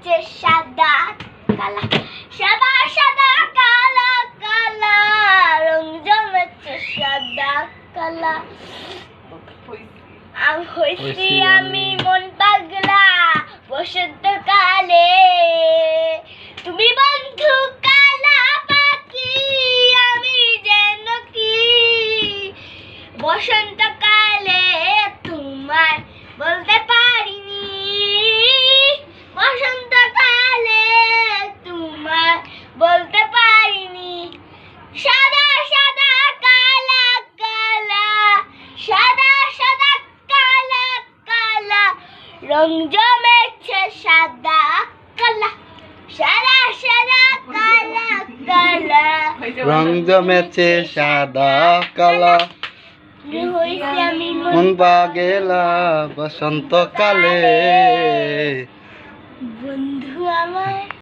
হচ্ছে সাদা কালা। সাদা সাদা কালা কালা। রং জমেছে সাদা কালা। আমি হইছি আমি মন পাগলা বসন্ত কালে। তুমি বন্ধু কালা পাখি আমি যেন কি? বসন্ত রং জমেছে সাদা কালা সারা সারা কালা কালা। রং জমেছে সাদা কালা। মন পা গেলা বসন্তকালে?